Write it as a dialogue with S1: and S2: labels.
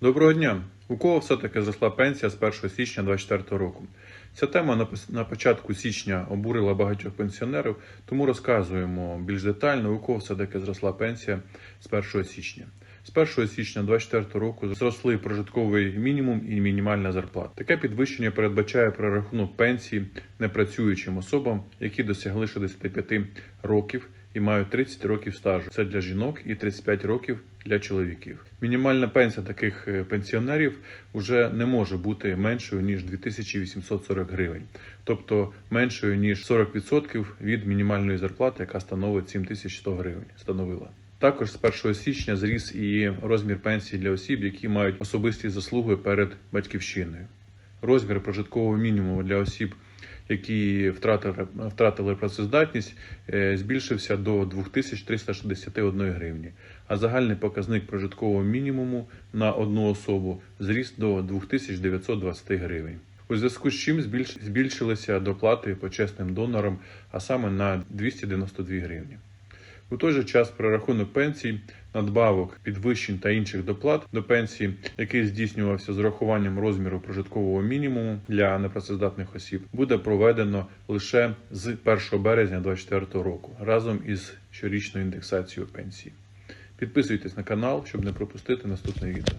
S1: Доброго дня! У кого все-таки зросла пенсія з 1 січня 2024 року? Ця тема на початку січня обурила багатьох пенсіонерів, тому розказуємо більш детально, у кого все-таки зросла пенсія з 1 січня. З 1 січня 2024 року зросли прожитковий мінімум і мінімальна зарплата. Таке підвищення передбачає прорахунок пенсії непрацюючим особам, які досягли 65 років і мають 30 років стажу. Це для жінок і 35 років для чоловіків. Мінімальна пенсія таких е, пенсіонерів вже не може бути меншою ніж 2840 гривень, тобто меншою ніж 40% від мінімальної зарплати, яка становить 7100 гривень. Становила. Також з 1 січня зріс і розмір пенсії для осіб, які мають особисті заслуги перед батьківщиною. Розмір прожиткового мінімуму для осіб, які втратили, втратили працездатність, е, збільшився до 2361 гривні, а загальний показник прожиткового мінімуму на одну особу зріс до 2920 гривень. У зв'язку з чим збільш- збільшилися доплати почесним донорам, а саме на 292 гривні. У той же час прорахунок пенсій, надбавок, підвищень та інших доплат до пенсії, який здійснювався з урахуванням розміру прожиткового мінімуму для непрацездатних осіб, буде проведено лише з 1 березня 2024 року разом із щорічною індексацією пенсії. Підписуйтесь на канал, щоб не пропустити наступне відео.